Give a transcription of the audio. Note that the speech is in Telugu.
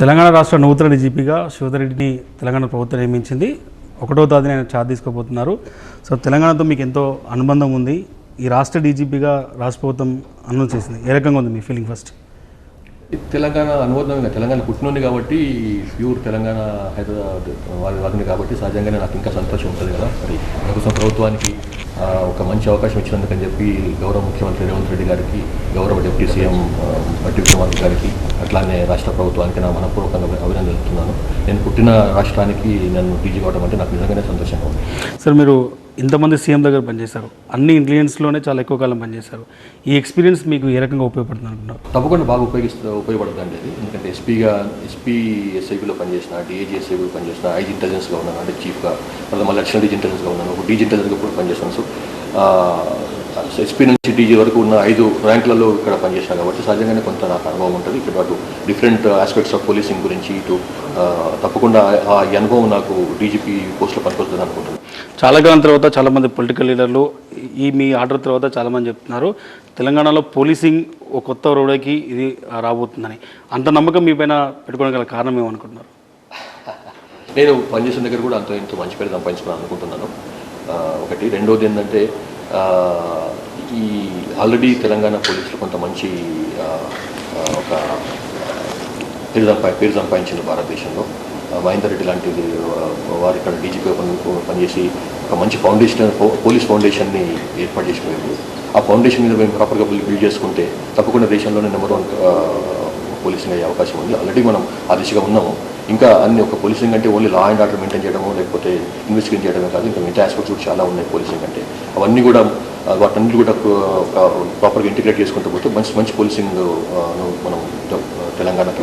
తెలంగాణ రాష్ట్ర నూతన డీజీపీగా శివధరెడ్డిని తెలంగాణ ప్రభుత్వం నియమించింది. ఒకటో తేదీని ఆయన ఛార్జ్ తీసుకోబోతున్నారు సో తెలంగాణతో మీకు ఎంతో అనుబంధం ఉంది. ఈ రాష్ట్ర డీజీపీగా రాష్ట్ర ప్రభుత్వం అనౌన్స్ చేసింది. ఏ రకంగా ఉంది మీ ఫీలింగ్ ఫస్ట్? తెలంగాణ అనుబంధం తెలంగాణ పుట్టినోంది కాబట్టి ప్యూర్ తెలంగాణ హైదరాబాద్ వారి వారిని కాబట్టి సహజంగానే నాకు ఇంకా సంతోషం ఉంటుంది కదా. మరి ప్రభుత్వానికి ఒక మంచి అవకాశం ఇచ్చినందుకని చెప్పి గౌరవ ముఖ్యమంత్రి రేవంత్ రెడ్డి గారికి గౌరవ డిప్యూటీ సీఎం ఆ, బట్టి విక్రమార్క గారికి అట్లానే రాష్ట్ర ప్రభుత్వానికి నా మనపూర్వకంగా అభినందిస్తున్నాను తెలుపుతున్నాను నేను పుట్టిన రాష్ట్రానికి నన్ను డీజీ కావడం అంటే నాకు నిజంగానే సంతోషంగా ఉంది. సార్ మీరు ఇంతమంది సీఎం దగ్గర పనిచేశారు. అన్ని ఇంటెలిజెన్స్లోనే చాలా ఎక్కువ కాలం పనిచేశారు. ఈ ఎక్స్పీరియన్స్ మీకు ఏ రకంగా ఉపయోగపడుతుంది అనుకున్నారు తప్పకుండా బాగా ఉపయోగిస్తు ఉపయోగపడుతుంది అది ఎందుకంటే ఎస్పీగా ఎస్పీ ఎస్ఐబిలో పనిచేసిన డిఏజీ ఎస్ఐబిలో పనిచేసిన ఐజీ ఇంటెలిజెన్స్గా ఉన్నాను. అంటే చీఫ్గా మళ్ళీ మళ్ళీ అడిషనల్ డీజీ ఇంటెలిజెన్స్గా ఉన్నాను. ఒక డీజీ ఇంటెలిజెన్స్గా కూడా పనిచేస్తాను. సో ఎస్పీ నుంచి డీజీ వరకు ఉన్న ఐదు ర్యాంకులలో ఇక్కడ పనిచేసిన కాబట్టి సహజంగానే కొంత నాకు అనుభవం ఉంటుంది. ఇక్కడ అటు డిఫరెంట్ ఆస్పెక్ట్స్ ఆఫ్ పోలీసింగ్ గురించి ఇటు తప్పకుండా ఆ అనుభవం నాకు డీజీపీ పోస్ట్లో పనికొస్తుంది అనుకుంటున్నాను. చాలా కాలం తర్వాత చాలామంది పొలిటికల్ లీడర్లు ఈ మీ ఆర్డర్ తర్వాత చాలామంది చెప్తున్నారు తెలంగాణలో పోలీసింగ్ ఒక కొత్త రోడ్కి ఇది రాబోతుందని. అంత నమ్మకం మీ పైన పెట్టుకోవడం గల కారణం ఏమనుకుంటున్నారు? నేను పనిచేసిన దగ్గర కూడా అంత ఎంతో మంచి పేరు సంపాదించుకున్నాను అనుకుంటున్నాను. ఒకటి. రెండోది ఏంటంటే ఈ ఆల్రెడీ తెలంగాణ పోలీసులు కొంత మంచి ఒక పేరు సంపా పేరు సంపాదించింది భారతదేశంలో. మహేందర్ రెడ్డి లాంటిది వారు ఇక్కడ డీజీపీ పనిచేసి ఒక మంచి ఫౌండేషన్ పోలీస్ ఫౌండేషన్ని ఏర్పాటు చేసిపోయారు. ఆ ఫౌండేషన్ మీద మేము ప్రాపర్గా బిల్డ్ చేసుకుంటే తప్పకుండా దేశంలోనే నెంబర్ వన్ పోలీసింగ్ అయ్యే అవకాశం ఉంది. ఆల్రెడీ మనం ఆ దిశగా ఉన్నాము. ఇంకా అన్ని ఒక పోలీసింగ్ అంటే only law and order maintain చేయడము లేకపోతే ఇన్వెస్టిగేట్ చేయడమే కాదు ఇంకా మిగతా ఆస్పెక్ట్స్ కూడా చాలా ఉన్నాయి పోలీసింగ్ అంటే. అవన్నీ కూడా వాటన్నిటి కూడా ప్రాపర్గా ఇంటిగ్రేట్ చేసుకుంటూ పోతే మంచి మంచి పోలీసింగ్ మనం తెలంగాణకి